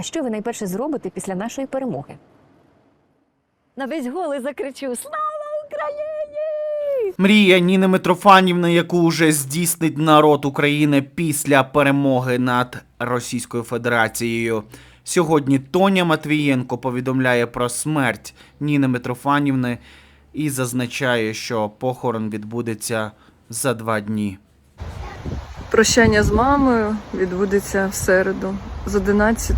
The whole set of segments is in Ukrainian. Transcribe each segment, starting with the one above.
А що ви найперше зробите після нашої перемоги? На весь голос закричу Слава Україні! Мрія Ніни Митрофанівни, яку вже здійснить народ України після перемоги над Російською Федерацією. Сьогодні Тоня Матвієнко повідомляє про смерть Ніни Митрофанівни і зазначає, що похорон відбудеться за два дні. Прощання з мамою відбудеться в середу з 11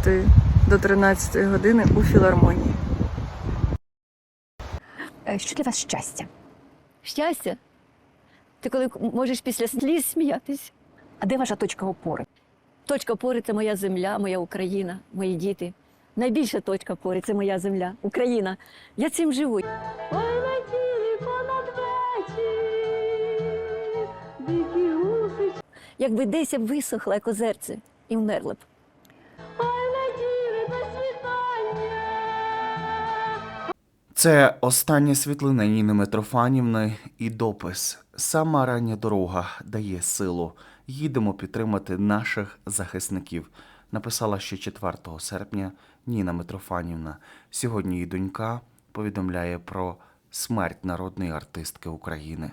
до 13 години у філармонії. Е, Що для вас щастя? Щастя. Ти коли можеш після сліз сміятись. А де ваша точка опори? Точка опори це моя земля, моя Україна, мої діти. Найбільша точка опори це моя земля, Україна. Я цим живу. Якби десь я б висохла, як озерце, і вмерла б. Це остання світлина Ніни Митрофанівни і допис. Сама рання дорога дає силу. Їдемо підтримати наших захисників. Написала ще 4 серпня Ніна Митрофанівна. Сьогодні її донька повідомляє про смерть народної артистки України.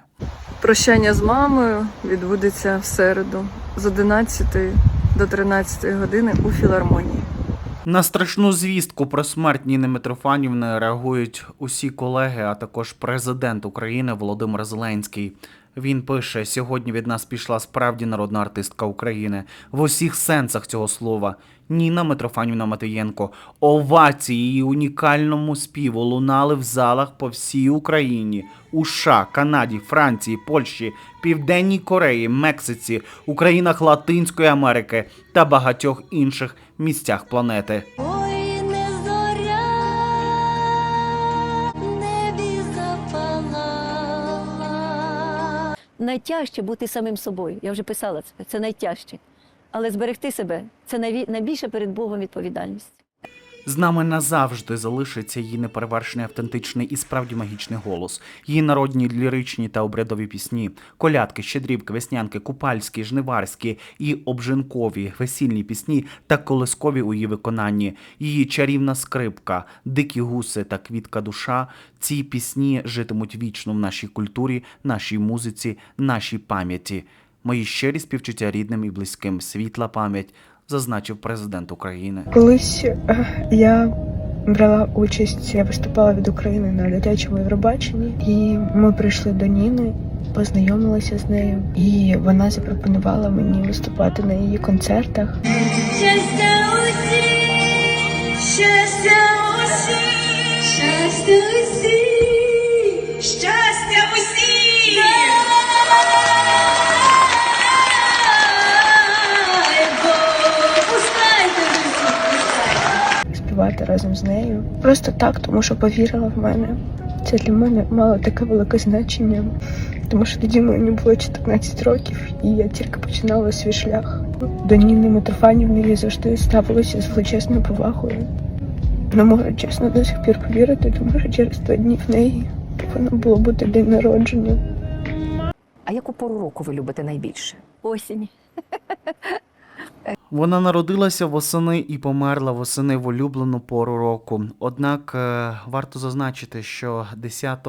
Прощання з мамою відбудеться в середу з 11 до 13 години у філармонії. На страшну звістку про смерть Ніни Митрофанівни реагують усі колеги, а також президент України Володимир Зеленський. Він пише: сьогодні від нас пішла справді народна артистка України в усіх сенсах цього слова. Ніна Митрофанівна Матиєнко. Овації її унікальному співу лунали в залах по всій Україні, у США, Канаді, Франції, Польщі, Південній Кореї, Мексиці, у країнах Латинської Америки та багатьох інших місцях планети. Найтяжче бути самим собою. Я вже писала це. Це найтяжче. Але зберегти себе це найбільша перед Богом відповідальність. З нами назавжди залишиться її неперевершений автентичний і справді магічний голос, її народні ліричні та обрядові пісні, колядки, щедрівки, веснянки, купальські, жниварські і обжинкові, весільні пісні та колискові у її виконанні, її чарівна скрипка, дикі гуси та квітка душа. Ці пісні житимуть вічно в нашій культурі, нашій музиці, нашій пам'яті. Мої щирі співчуття рідним і близьким, світла пам'ять, зазначив президент України. Колись е, я брала участь, я виступала від України на дитячому Євробаченні, і ми прийшли до Ніни, познайомилися з нею, і вона запропонувала мені виступати на її концертах. Щастя усім, щастя усім, щастя усім, щастя усім. Співати разом з нею. Просто так, тому що повірила в мене. Це для мене мало таке велике значення, тому що тоді мені було 14 років, і я тільки починала свій шлях. До Ніни Митрофанівни я завжди ставилася з величезною повагою. Не можу чесно до сих пір повірити, тому що через два дні в неї повинно було бути день народження. А яку пору року ви любите найбільше? Осінь. Вона народилася восени і померла восени в улюблену пору року. Однак е, варто зазначити, що 10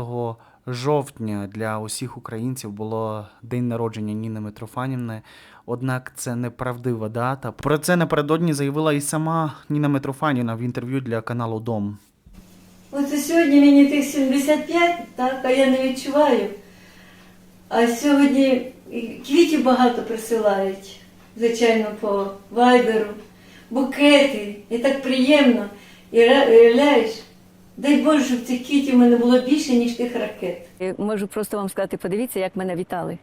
жовтня для усіх українців було день народження Ніни Митрофанівни. Однак це неправдива дата. Про це напередодні заявила і сама Ніна Митрофанівна в інтерв'ю для каналу Дом. Оце сьогодні мені тих 75, так, а я не відчуваю. А сьогодні квітів багато присилають, звичайно, по вайберу, букети. І так приємно. І уявляєш, дай Боже, щоб цих квітів в мене було більше, ніж тих ракет. Можу просто вам сказати, подивіться, як мене вітали.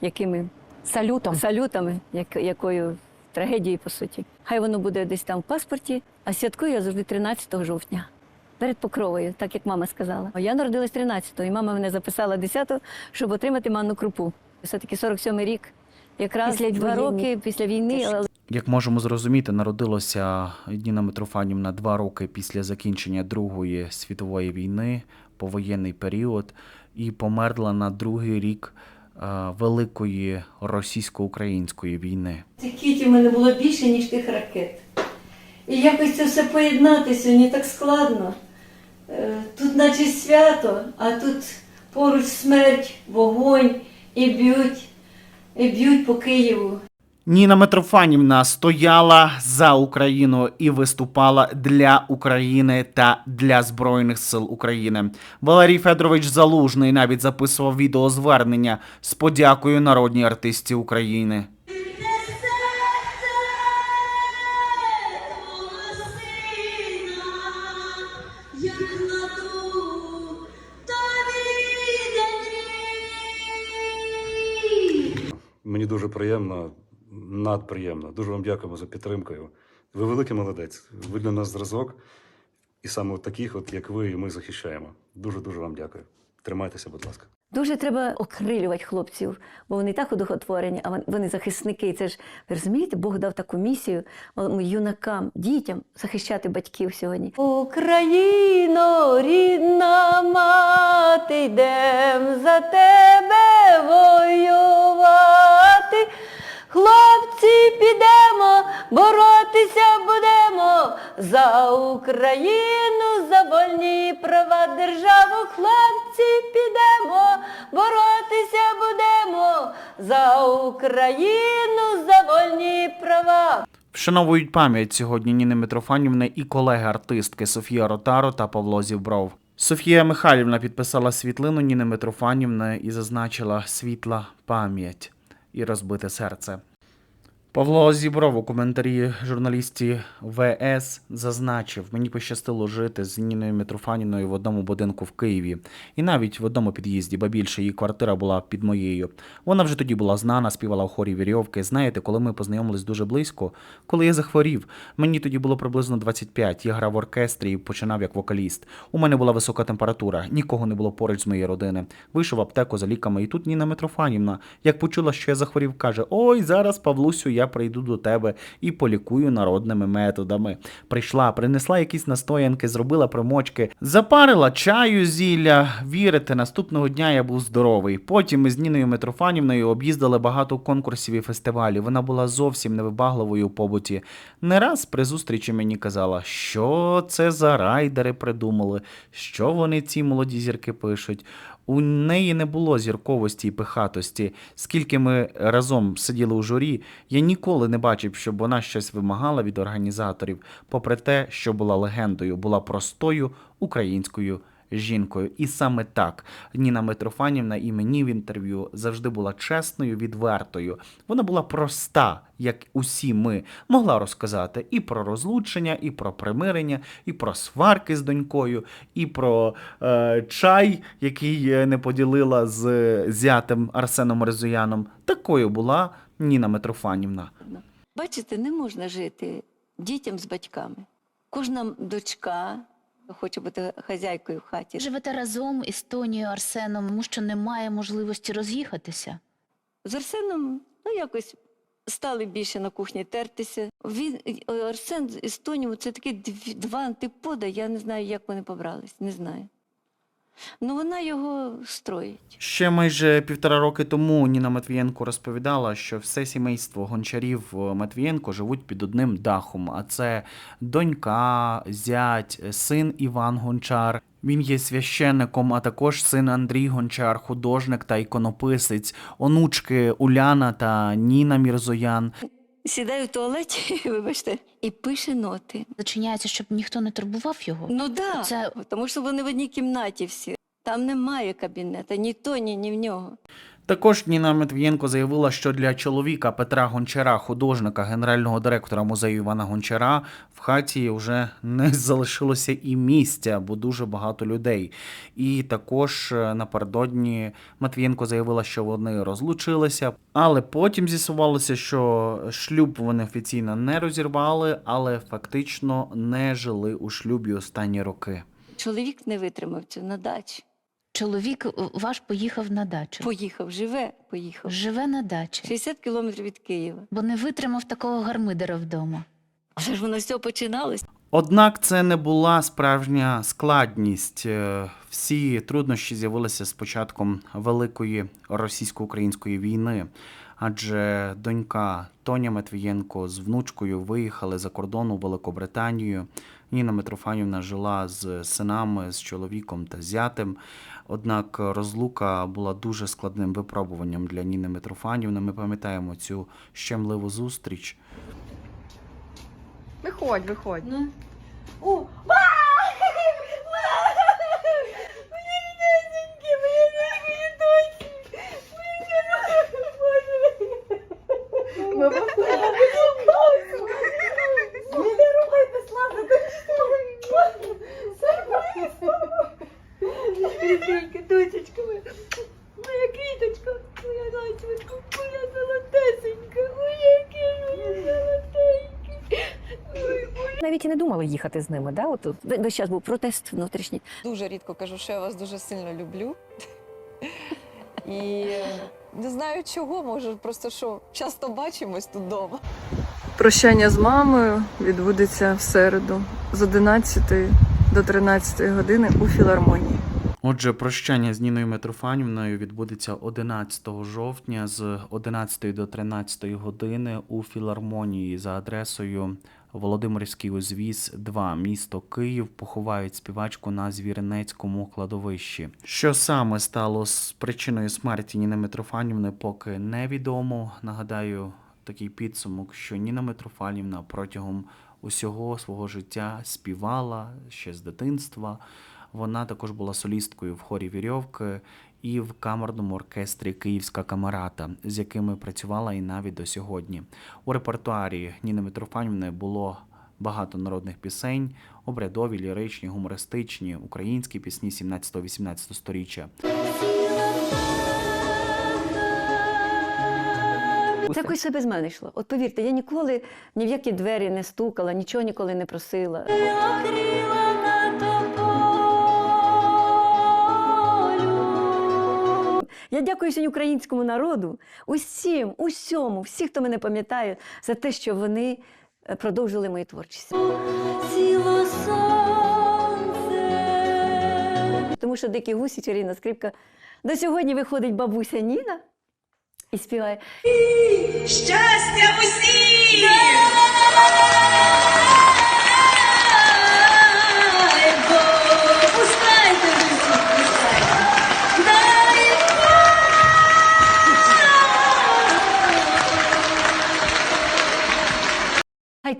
Якими Салютом. салютами, як, якою трагедією, по суті. Хай воно буде десь там в паспорті, а святкую я завжди 13 жовтня. Перед покровою, так як мама сказала. Я народилась 13-го, і мама мене записала 10-го, щоб отримати манну крупу. Все-таки 47-й рік, якраз Після два роки після війни. але Як можемо зрозуміти, народилася Ніна Митрофанівна два роки після закінчення Другої світової війни, повоєнний період, і померла на другий рік е, Великої російсько-української війни. Цих квітів в мене було більше, ніж тих ракет. І якось це все поєднати сьогодні так складно. Е, Тут наче свято, а тут поруч смерть, вогонь і б'ють, б'ють по Києву. Ніна Митрофанівна стояла за Україну і виступала для України та для Збройних сил України. Валерій Федорович Залужний навіть записував відеозвернення з подякою народній артисті України. Мені дуже приємно, надприємно. Дуже вам дякуємо за підтримку. Ви великий молодець. Ви для нас зразок. І саме от таких, от як ви, і ми захищаємо. Дуже дуже вам дякую. Тримайтеся, будь ласка. Дуже треба окрилювати хлопців, бо вони так одухотворені, а вони захисники. Це ж ви розумієте, Бог дав таку місію юнакам, дітям захищати батьків сьогодні. Україно, рідна мати, йдем за тебе воювати. Хлопці, підемо, боротися будемо за Україну, за вольні права державу. Хлопці, підемо, боротися будемо за Україну, за вольні права. Вшановують пам'ять сьогодні Ніни Митрофанівни і колеги-артистки Софія Ротаро та Павло Зівбров. Софія Михайлівна підписала світлину Ніни Митрофанівни і зазначила світла пам'ять і розбите серце. Павло Зібров у коментарі журналісті ВС зазначив: мені пощастило жити з Ніною Митрофаніною в одному будинку в Києві, і навіть в одному під'їзді, ба більше її квартира була під моєю. Вона вже тоді була знана, співала у хорі вірьовки. Знаєте, коли ми познайомились дуже близько, коли я захворів, мені тоді було приблизно 25, Я грав в оркестрі і починав як вокаліст. У мене була висока температура, нікого не було поруч з моєї родини. Вийшов в аптеку за ліками, і тут Ніна Митрофанівна, як почула, що я захворів, каже: Ой, зараз, Павлусю, я прийду до тебе і полікую народними методами. Прийшла, принесла якісь настоянки, зробила примочки, запарила чаю зілля. Вірите, наступного дня я був здоровий. Потім ми з Ніною Митрофанівною об'їздили багато конкурсів і фестивалів. Вона була зовсім невибагливою у побуті. Не раз при зустрічі мені казала, що це за райдери придумали, що вони ці молоді зірки пишуть. У неї не було зірковості і пихатості. Скільки ми разом сиділи у журі, я ніколи не бачив, щоб вона щось вимагала від організаторів, попри те, що була легендою, була простою українською жінкою. І саме так Ніна Митрофанівна і мені в інтерв'ю завжди була чесною, відвертою. Вона була проста, як усі ми, могла розказати і про розлучення, і про примирення, і про сварки з донькою, і про е, чай, який не поділила з зятем Арсеном Резуяном. Такою була Ніна Митрофанівна. Бачите, не можна жити дітям з батьками. Кожна дочка хоче бути хазяйкою в хаті. Живете разом із Тонією Арсеном, тому що немає можливості роз'їхатися. З Арсеном ну, якось стали більше на кухні тертися. Він, Арсен з Тонією – це такі дві- два антипода, я не знаю, як вони побрались, не знаю. Ну, вона його строїть. Ще майже півтора роки тому Ніна Матвієнко розповідала, що все сімейство гончарів е, Матвієнко живуть під одним дахом. А це донька, зять, син Іван Гончар. Він є священником, а також син Андрій Гончар, художник та іконописець, онучки Уляна та Ніна Мірзоян. Сідає в туалеті, вибачте, і пише ноти. Зачиняється, щоб ніхто не турбував його. Ну да, Це- тому що вони в одній кімнаті всі. Там немає кабінета, ні то, ні, ні в нього. Також Ніна Матвієнко заявила, що для чоловіка Петра Гончара, художника, генерального директора музею Івана Гончара, в хаті вже не залишилося і місця, бо дуже багато людей. І також е, напередодні Матвієнко заявила, що вони розлучилися, але потім з'ясувалося, що шлюб вони офіційно не розірвали, але фактично не жили у шлюбі останні роки. Чоловік не витримав цього на дачі. Чоловік е, ваш поїхав на дачу. Поїхав, живе, поїхав. Живе на дачі, 60 кілометрів від Києва. бо не витримав такого гармидера вдома. Але ж воно все починалось. Однак це не була справжня складність. Е, Всі труднощі з'явилися з початком великої російсько-української війни. адже донька Тоня Матвієнко з внучкою виїхали за кордон у Великобританію. Ніна Митрофанівна жила з синами, з чоловіком та зятем. Однак розлука була дуже складним випробуванням для Ніни Митрофанівни. Ми пам'ятаємо цю щемливу зустріч. Виходь, виходь. Ну. О, а! Мої ріднесенькі, мої мої дочі, мої Боже. Не рухайте, слава, Кріпенька, дочечка моя, моя квіточка, моя дочечка, моя золотесенька, моя квіточка, золотенька. Ой, Боже. Навіть і не думали їхати з ними, да? Ве- Весь час був протест внутрішній. Дуже рідко кажу, що я вас дуже сильно люблю. І е, не знаю чого, може, просто що часто бачимось тут вдома. Прощання з мамою відбудеться в середу з 11 до 13 години у філармонії. Отже, прощання з Ніною Митрофанівною відбудеться 11 жовтня з 11 до 13 години у філармонії за адресою Володимирський узвіз 2, місто Київ. Поховають співачку на Звіринецькому кладовищі. Що саме стало причиною смерті Ніни Митрофанівни, поки невідомо. Нагадаю, такий підсумок, що Ніна Митрофанівна протягом усього свого життя співала ще з дитинства. Вона також була солісткою в хорі Вірьовки і в камерному оркестрі Київська камерата, з якими працювала і навіть до сьогодні. У репертуарі Ніни Митрофанівни було багато народних пісень, обрядові, ліричні, гумористичні, українські пісні 17-18 сторіччя. Це якось все без мене йшло. От повірте, я ніколи ні в які двері не стукала, нічого ніколи не просила. Я дякую сьогодні українському народу, усім, усьому, всіх, хто мене пам'ятає, за те, що вони е, продовжили мою творчість. Сонце. Тому що дикі гусі, чарівна скрипка. До сьогодні виходить бабуся Ніна і співає. Щастя усім!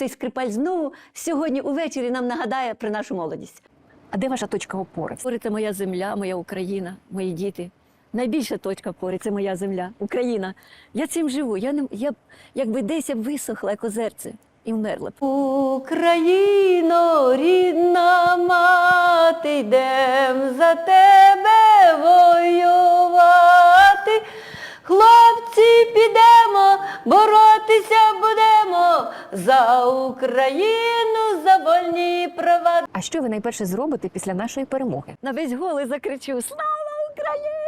Хай скрипаль знову сьогодні увечері нам нагадає про нашу молодість. А де ваша точка опори? Опори це моя земля, моя Україна, мої діти. Найбільша точка опори це моя земля, Україна. Я цим живу. Я не я якби десь я б висохла, як озерце, і вмерла б. Україно, рідна мати, йдем за тебе воювати. Хлопці, підемо, боротися будемо за Україну, за вольні права. А що ви найперше зробите після нашої перемоги? На весь голий закричу Слава Україні!